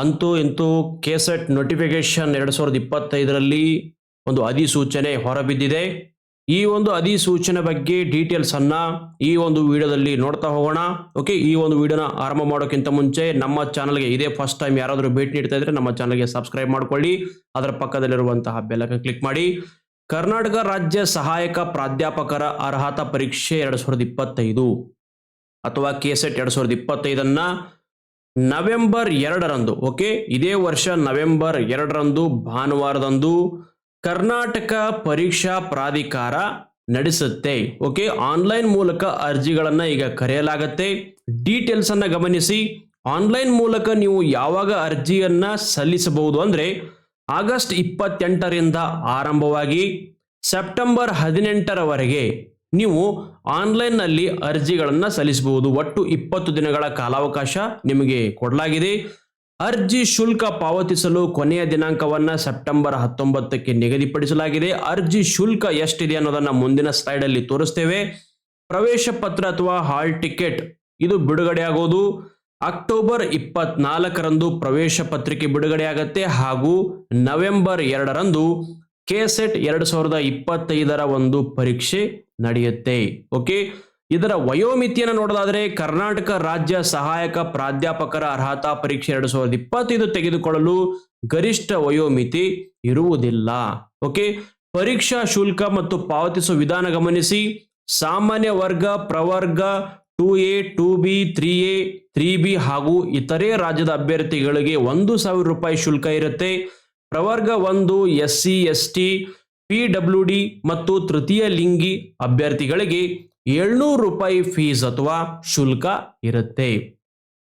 ಅಂತೂ ಇಂತೂ KSET notification ಎರಡು ಸಾವಿರದ ಇಪ್ಪತ್ತೈದರಲ್ಲಿ ಒಂದು ಅಧಿಸೂಚನೆ ಹೊರಬಿದ್ದಿದೆ. ಈ ಒಂದು ಅಧಿಸೂಚನೆ ಬಗ್ಗೆ ಡೀಟೇಲ್ಸ್ ಅನ್ನ ಈ ಒಂದು ವಿಡಿಯೋದಲ್ಲಿ ನೋಡ್ತಾ ಹೋಗೋಣ. ಓಕೆ ಈ ಒಂದು ವಿಡಿಯೋನ ಆರಂಭ ಮಾಡೋಕ್ಕಿಂತ ಮುಂಚೆ ನಮ್ಮ ಚಾನಲ್ಗೆ ಇದೇ ಫಸ್ಟ್ ಟೈಮ್ ಯಾರಾದರೂ ಭೇಟಿ ನೀಡ್ತಾ ಇದ್ರೆ ನಮ್ಮ ಚಾನಲ್ಗೆ ಸಬ್ಸ್ಕ್ರೈಬ್ ಮಾಡ್ಕೊಳ್ಳಿ. ಅದರ ಪಕ್ಕದಲ್ಲಿರುವಂತಹ ಬೆಲಕ ಕ್ಲಿಕ್ ಮಾಡಿ. ಕರ್ನಾಟಕ ರಾಜ್ಯ ಸಹಾಯಕ ಪ್ರಾಧ್ಯಾಪಕರ ಅರ್ಹತಾ ಪರೀಕ್ಷೆ ಎರಡು ಸಾವಿರದ ಇಪ್ಪತ್ತೈದು ಅಥವಾ ಕೆಸೆಟ್ ಎರಡು ಸಾವಿರದ ಇಪ್ಪತ್ತೈದನ್ನ ನವೆಂಬರ್ ಎರಡರಂದು, ಓಕೆ? ಇದೇ ವರ್ಷ ನವೆಂಬರ್ ಎರಡರಂದು ಭಾನುವಾರದಂದು ಕರ್ನಾಟಕ ಪರೀಕ್ಷಾ ಪ್ರಾಧಿಕಾರ ನಡೆಸುತ್ತೆ, ಓಕೆ? ಆನ್ಲೈನ್ ಮೂಲಕ ಅರ್ಜಿಗಳನ್ನು ಈಗ ಕರೆಯಲಾಗುತ್ತೆ. ಡೀಟೇಲ್ಸ್ ಅನ್ನ ಗಮನಿಸಿ. ಆನ್ಲೈನ್ ಮೂಲಕ ನೀವು ಯಾವಾಗ ಅರ್ಜಿಯನ್ನ ಸಲ್ಲಿಸಬಹುದು ಅಂದ್ರೆ ಆಗಸ್ಟ್ ಇಪ್ಪತ್ತೆಂಟರಿಂದ ಆರಂಭವಾಗಿ ಸೆಪ್ಟೆಂಬರ್ ಹದಿನೆಂಟರವರೆಗೆ ನೀವು ಆನ್ಲೈನ್ನಲ್ಲಿ ಅರ್ಜಿಗಳನ್ನು ಸಲ್ಲಿಸಬಹುದು. ಒಟ್ಟು ಇಪ್ಪತ್ತು ದಿನಗಳ ಕಾಲಾವಕಾಶ ನಿಮಗೆ ಕೊಡಲಾಗಿದೆ. ಅರ್ಜಿ ಶುಲ್ಕ ಪಾವತಿಸಲು ಕೊನೆಯ ದಿನಾಂಕವನ್ನ ಸೆಪ್ಟೆಂಬರ್ ಹತ್ತೊಂಬತ್ತಕ್ಕೆ ನಿಗದಿಪಡಿಸಲಾಗಿದೆ. ಅರ್ಜಿ ಶುಲ್ಕ ಎಷ್ಟಿದೆ ಅನ್ನೋದನ್ನ ಮುಂದಿನ ಸ್ಲೈಡ್ ಅಲ್ಲಿ ತೋರಿಸ್ತೇವೆ. ಪ್ರವೇಶ ಪತ್ರ ಅಥವಾ ಹಾಲ್ ಟಿಕೆಟ್, ಇದು ಬಿಡುಗಡೆಯಾಗೋದು ಅಕ್ಟೋಬರ್ ಇಪ್ಪತ್ನಾಲ್ಕರಂದು ಪ್ರವೇಶ ಪತ್ರಿಕೆ ಬಿಡುಗಡೆಯಾಗತ್ತೆ ಹಾಗೂ ನವೆಂಬರ್ ಎರಡರಂದು ಕೆಸೆಟ್ ಎರಡು ಸಾವಿರದ ಇಪ್ಪತ್ತೈದರ ಒಂದು ಪರೀಕ್ಷೆ ನಡೆಯುತ್ತೆ. ಓಕೆ? ಇದರ ವಯೋಮಿತಿಯನ್ನು ನೋಡೋದಾದ್ರೆ ಕರ್ನಾಟಕ ರಾಜ್ಯ ಸಹಾಯಕ ಪ್ರಾಧ್ಯಾಪಕರ ಅರ್ಹತಾ ಪರೀಕ್ಷೆ ಎರಡು ಸಾವಿರದ ಇಪ್ಪತ್ತೈದು ತೆಗೆದುಕೊಳ್ಳಲು ಗರಿಷ್ಠ ವಯೋಮಿತಿ ಇರುವುದಿಲ್ಲ. ಓಕೆ? ಪರೀಕ್ಷಾ ಶುಲ್ಕ ಮತ್ತು ಪಾವತಿಸುವ ವಿಧಾನ ಗಮನಿಸಿ. ಸಾಮಾನ್ಯ ವರ್ಗ, ಪ್ರವರ್ಗ, two A, two B, three A, three B ಹಾಗೂ ಇತರೆ ರಾಜ್ಯದ ಅಭ್ಯರ್ಥಿಗಳಿಗೆ ಒಂದು ಸಾವಿರ ರೂಪಾಯಿ ಶುಲ್ಕ ಇರುತ್ತೆ. ಪ್ರವರ್ಗ ಒಂದು S C S T P W D ಮತ್ತು ತೃತೀಯ ಲಿಂಗಿ ಅಭ್ಯರ್ಥಿಗಳಿಗೆ ಏಳ್ನೂರು ರೂಪಾಯಿ ಫೀಸ್ ಅಥವಾ ಶುಲ್ಕ ಇರುತ್ತೆ.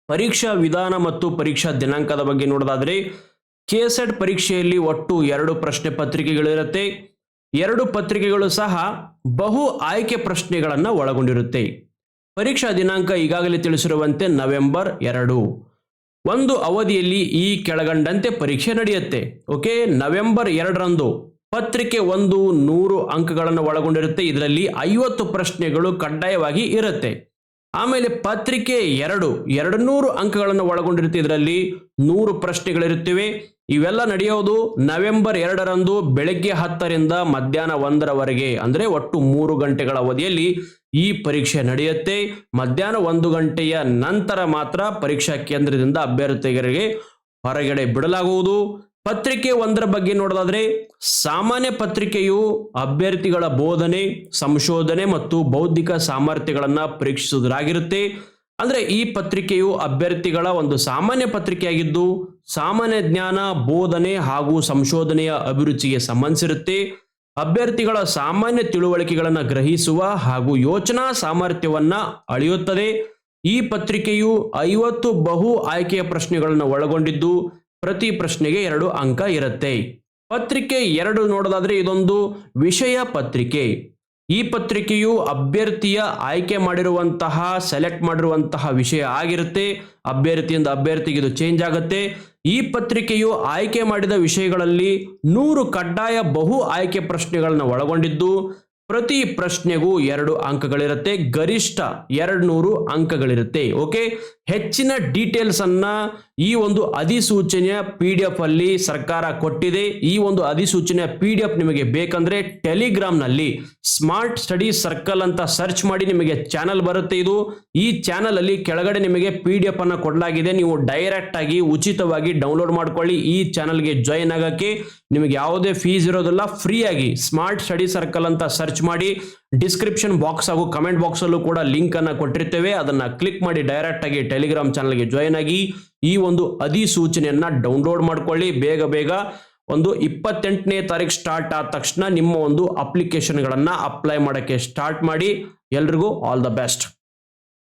ಪರೀಕ್ಷಾ ವಿಧಾನ ಮತ್ತು ಪರೀಕ್ಷಾ ದಿನಾಂಕದ ಬಗ್ಗೆ ನೋಡೋದಾದ್ರೆ, ಕೆಸೆಟ್ ಪರೀಕ್ಷೆಯಲ್ಲಿ ಒಟ್ಟು ಎರಡು ಪ್ರಶ್ನೆ ಪತ್ರಿಕೆಗಳಿರುತ್ತೆ. ಎರಡು ಪತ್ರಿಕೆಗಳು ಸಹ ಬಹು ಆಯ್ಕೆ ಪ್ರಶ್ನೆಗಳನ್ನು ಒಳಗೊಂಡಿರುತ್ತೆ. ಪರೀಕ್ಷಾ ದಿನಾಂಕ ಈಗಾಗಲೇ ತಿಳಿಸಿರುವಂತೆ ನವೆಂಬರ್ ಎರಡು. ಒಂದು ಅವಧಿಯಲ್ಲಿ ಈ ಕೆಳಗಂಡಂತೆ ಪರೀಕ್ಷೆ ನಡೆಯುತ್ತೆ. ಓಕೆ ನವೆಂಬರ್ ಎರಡರಂದು ಪತ್ರಿಕೆ ಒಂದು ನೂರು ಅಂಕಗಳನ್ನು ಒಳಗೊಂಡಿರುತ್ತೆ. ಇದರಲ್ಲಿ ಐವತ್ತು ಪ್ರಶ್ನೆಗಳು ಕಡ್ಡಾಯವಾಗಿ ಇರುತ್ತೆ. ಆಮೇಲೆ ಪತ್ರಿಕೆ ಎರಡು ಎರಡು ನೂರು ಅಂಕಗಳನ್ನು ಒಳಗೊಂಡಿರುತ್ತೆ. ಇದರಲ್ಲಿ ನೂರು ಪ್ರಶ್ನೆಗಳಿರುತ್ತವೆ. ಇವೆಲ್ಲ ನಡೆಯೋದು ನವೆಂಬರ್ ಎರಡರಂದು ಬೆಳಗ್ಗೆ ಹತ್ತರಿಂದ ಮಧ್ಯಾಹ್ನ ಒಂದರವರೆಗೆ, ಅಂದರೆ ಒಟ್ಟು ಮೂರು ಗಂಟೆಗಳ ಅವಧಿಯಲ್ಲಿ ಈ ಪರೀಕ್ಷೆ ನಡೆಯುತ್ತೆ. ಮಧ್ಯಾಹ್ನ ಒಂದು ಗಂಟೆಯ ನಂತರ ಮಾತ್ರ ಪರೀಕ್ಷಾ ಕೇಂದ್ರದಿಂದ ಅಭ್ಯರ್ಥಿಗಳಿಗೆ ಹೊರಗಡೆ ಬಿಡಲಾಗುವುದು. ಪತ್ರಿಕೆ ಒಂದರ ಬಗ್ಗೆ ನೋಡೋದಾದ್ರೆ, ಸಾಮಾನ್ಯ ಪತ್ರಿಕೆಯು ಅಭ್ಯರ್ಥಿಗಳ ಬೋಧನೆ, ಸಂಶೋಧನೆ ಮತ್ತು ಬೌದ್ಧಿಕ ಸಾಮರ್ಥ್ಯಗಳನ್ನು ಪರೀಕ್ಷಿಸುವುದಾಗಿರುತ್ತೆ. ಅಂದ್ರೆ ಈ ಪತ್ರಿಕೆಯು ಅಭ್ಯರ್ಥಿಗಳ ಒಂದು ಸಾಮಾನ್ಯ ಪತ್ರಿಕೆಯಾಗಿದ್ದು ಸಾಮಾನ್ಯ ಜ್ಞಾನ, ಬೋಧನೆ ಹಾಗೂ ಸಂಶೋಧನೆಯ ಅಭಿರುಚಿಗೆ ಸಂಬಂಧಿಸಿರುತ್ತೆ. ಅಭ್ಯರ್ಥಿಗಳ ಸಾಮಾನ್ಯ ತಿಳುವಳಿಕೆಗಳನ್ನು ಗ್ರಹಿಸುವ ಹಾಗೂ ಯೋಚನಾ ಸಾಮರ್ಥ್ಯವನ್ನ ಅಳೆಯುತ್ತದೆ. ಈ ಪತ್ರಿಕೆಯು ಐವತ್ತು ಬಹು ಆಯ್ಕೆಯ ಪ್ರಶ್ನೆಗಳನ್ನು ಒಳಗೊಂಡಿದ್ದು ಪ್ರತಿ ಪ್ರಶ್ನೆಗೆ ಎರಡು ಅಂಕ ಇರುತ್ತೆ. ಪತ್ರಿಕೆ ಎರಡು ನೋಡೋದಾದ್ರೆ ಇದೊಂದು ವಿಷಯ ಪತ್ರಿಕೆ. ಈ ಪತ್ರಿಕೆಯು ಅಭ್ಯರ್ಥಿಯ ಆಯ್ಕೆ ಮಾಡಿರುವಂತಹ ಸೆಲೆಕ್ಟ್ ಮಾಡಿರುವಂತಹ ವಿಷಯ ಆಗಿರುತ್ತೆ. ಅಭ್ಯರ್ಥಿಯಿಂದ ಅಭ್ಯರ್ಥಿಗೆ ಇದು ಚೇಂಜ್ ಆಗುತ್ತೆ. ಈ ಪತ್ರಿಕೆಯು ಆಯ್ಕೆ ಮಾಡಿದ ವಿಷಯಗಳಲ್ಲಿ ನೂರು ಕಡ್ಡಾಯ ಬಹು ಆಯ್ಕೆ ಪ್ರಶ್ನೆಗಳನ್ನು ಒಳಗೊಂಡಿದ್ದು, ಪ್ರತಿ ಪ್ರಶ್ನೆಗೂ ಎರಡು ಅಂಕಗಳಿರುತ್ತೆ. ಗರಿಷ್ಠ ಎರಡು ನೂರು ಅಂಕಗಳಿರುತ್ತೆ. ಓಕೆ ಹೆಚ್ಚಿನ ಡೀಟೇಲ್ಸ್ ಅನ್ನ ಈ ಒಂದು ಅಧಿಸೂಚನೆಯ ಪಿ ಡಿ ಎಫ್ ಅಲ್ಲಿ ಸರ್ಕಾರ ಕೊಟ್ಟಿದೆ. ಈ ಒಂದು ಅಧಿಸೂಚನೆಯ ಪಿ ಡಿ ಎಫ್ ನಿಮಗೆ ಬೇಕಂದ್ರೆ ಟೆಲಿಗ್ರಾಮ್ನಲ್ಲಿ ಸ್ಮಾರ್ಟ್ ಸ್ಟಡಿ ಸರ್ಕಲ್ ಅಂತ ಸರ್ಚ್ ಮಾಡಿ ನಿಮಗೆ ಚಾನಲ್ ಬರುತ್ತೆ ಇದು. ಈ ಚಾನಲ್ ಅಲ್ಲಿ ಕೆಳಗಡೆ ನಿಮಗೆ ಪಿ ಡಿ ಎಫ್ ಅನ್ನ ಕೊಡಲಾಗಿದೆ. ನೀವು ಡೈರೆಕ್ಟ್ ಆಗಿ ಉಚಿತವಾಗಿ ಡೌನ್ಲೋಡ್ ಮಾಡ್ಕೊಳ್ಳಿ. ಈ ಚಾನಲ್ಗೆ ಜಾಯಿನ್ ಆಗಕ್ಕೆ ನಿಮಗೆ ಯಾವುದೇ ಫೀಸ್ ಇರೋದಿಲ್ಲ. ಫ್ರೀ ಆಗಿ ಸ್ಮಾರ್ಟ್ ಸ್ಟಡಿ ಸರ್ಕಲ್ ಅಂತ ಸರ್ಚ್ ಮಾಡಿ. ಡಿಸ್ಕ್ರಿಪ್ಷನ್ ಬಾಕ್ಸ್ ಹಾಗೂ ಕಮೆಂಟ್ ಬಾಕ್ಸ್ ಅಲ್ಲೂ ಕೂಡ ಲಿಂಕ್ ಅನ್ನ ಕೊಟ್ಟಿರ್ತೇವೆ. ಅದನ್ನ ಕ್ಲಿಕ್ ಮಾಡಿ ಡೈರೆಕ್ಟ್ ಆಗಿ ಟೆಲಿಗ್ರಾಮ್ ಚಾನಲ್ಗೆ ಜಾಯಿನ್ ಆಗಿ. ಈ ಒಂದು ಅಧಿಸೂಚನೆಯನ್ನ ಡೌನ್ಲೋಡ್ ಮಾಡ್ಕೊಳ್ಳಿ. ಬೇಗ ಬೇಗ ಒಂದು ಇಪ್ಪತ್ತೆಂಟನೇ ತಾರೀಕು ಸ್ಟಾರ್ಟ್ ಆದ ತಕ್ಷಣ ನಿಮ್ಮ ಒಂದು ಅಪ್ಲಿಕೇಶನ್ಗಳನ್ನ ಅಪ್ಲೈ ಮಾಡೋಕ್ಕೆ ಸ್ಟಾರ್ಟ್ ಮಾಡಿ. ಎಲ್ರಿಗೂ ಆಲ್ ದ ಬೆಸ್ಟ್